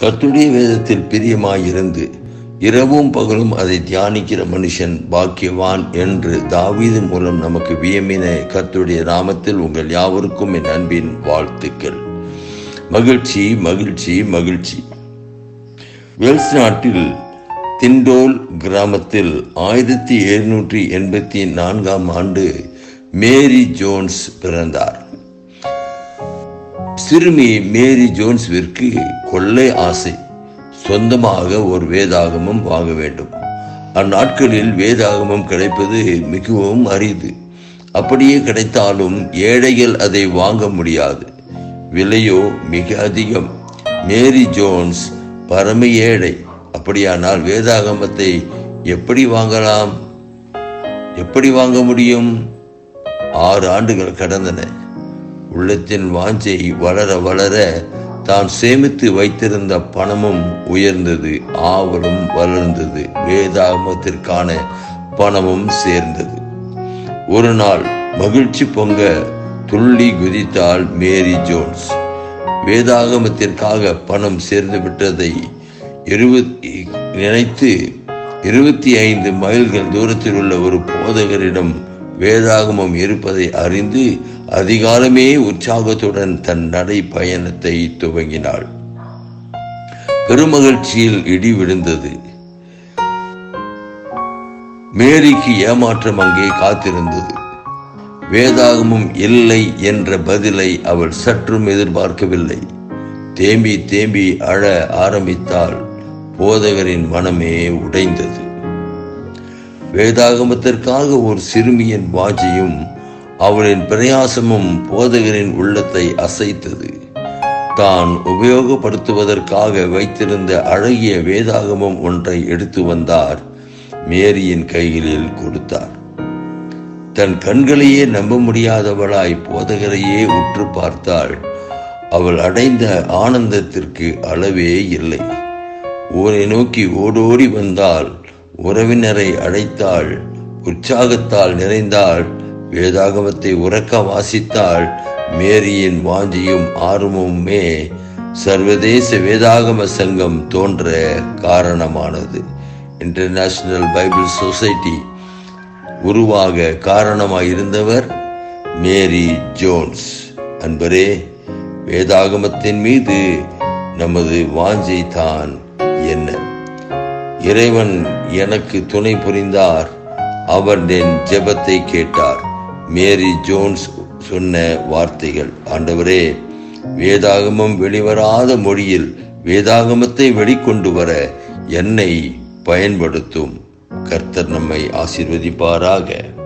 கர்த்துடைய வேதத்தில் பிரியமாயிருந்து இரவும் பகலும் அதை தியானிக்கிற மனுஷன் பாக்கியவான் என்று தாவீது மூலம் நமக்கு வியமின கர்த்துடைய நாமத்தில் உங்கள் யாவருக்கும் என் அன்பின் வாழ்த்துக்கள். மகிழ்ச்சி மகிழ்ச்சி மகிழ்ச்சி. வேல்ஸ் நாட்டில் திண்டோல் கிராமத்தில் ஆயிரத்தி எழுநூற்றி எண்பத்தி நான்காம் ஆண்டு மேரி ஜோன்ஸ் பிறந்தார். சிறுமி மேரி ஜோன்ஸ்விற்கு கொள்ளை ஆசை. சொந்தமாக ஒரு வேதாகமம் வாங்க வேண்டும். அந்நாட்களில் வேதாகமம் கிடைப்பது மிகவும் அரிது. அப்படியே கிடைத்தாலும் ஏழைகள் அதை வாங்க முடியாது. விலையோ மிக அதிகம். மேரி ஜோன்ஸ் பரம ஏழை. அப்படியானால் வேதாகமத்தை எப்படி வாங்கலாம்? எப்படி வாங்க முடியும்? ஆறு ஆண்டுகள் கடந்தன. உள்ளத்தின் வாஞ்சை வளர வளர தான் சேமித்து வைத்திருந்த பணமும் உயர்ந்தது ஆவலும் வளர்ந்தது வேதாகமத்திற்கான பணமும் சேர்ந்தது. ஒரு நாள் மகிழ்ச்சி பொங்க துள்ளி குதித்தாள் மேரி ஜோன்ஸ். வேதாகமத்திற்காக பணம் சேர்ந்து விட்டதை இருபத்தி நினைத்து இருபத்தி ஐந்து மைல்கள் தூரத்தில் உள்ள ஒரு போதகரிடம் வேதாகமம் இருப்பதை அறிந்து அதிகாலமே உற்சாகத்துடன் தன் நடை பயணத்தை துவங்கினாள். பெருமகிழ்ச்சியில் இடி விழுந்தது. மேரிக்கு ஏமாற்றம் அங்கே காத்திருந்தது. வேதாகமும் இல்லை என்ற பதிலை அவள் சற்றும் எதிர்பார்க்கவில்லை. தேம்பி தேம்பி அழ ஆரம்பித்தால் போதகரின் மனமே உடைந்தது. வேதாகமத்திற்காக ஒரு சிறுமியின் வாஜியும் அவளின் பிரயாசமும் போதகரின் உள்ளத்தை அசைத்தது. தான் உபயோகப்படுத்துவதற்காக வைத்திருந்த அழகிய வேதாகமம் ஒன்றை எடுத்து வந்தார் மேரியின் கைகளில் கொடுத்தார். தன் கண்களையே நம்ப முடியாதவளாய் போதகரையே உற்று பார்த்தாள். அவள் அடைந்த ஆனந்தத்திற்கு அளவே இல்லை. ஊரை நோக்கி ஓடோடி வந்தால் உறவினரை அழைத்தாள். உற்சாகத்தால் நிறைந்தாள். வேதாகமத்தை உறக்க வாசித்தால் மேரியின் வாஞ்சியும் ஆர்வமுமே சர்வதேச வேதாகம சங்கம் தோன்ற காரணமானது. இன்டர்நேஷனல் பைபிள் சொசைட்டி உருவாக காரணமாயிருந்தவர் மேரி ஜோன்ஸ். அன்பரே வேதாகமத்தின் மீது நமது வாஞ்சை தான் என்ன? இறைவன் எனக்கு துணை புரிந்தார் அவர் என் ஜெபத்தை கேட்டார். மேரி ஜோன்ஸ் சொன்ன வார்த்தைகள். ஆண்டவரே வேதாகமம் வெளிவராத மொழியில் வேதாகமத்தை வெளிக்கொண்டு வர என்னை பயன்படுத்தும். கர்த்தர் நம்மை ஆசிர்வதிப்பாராக.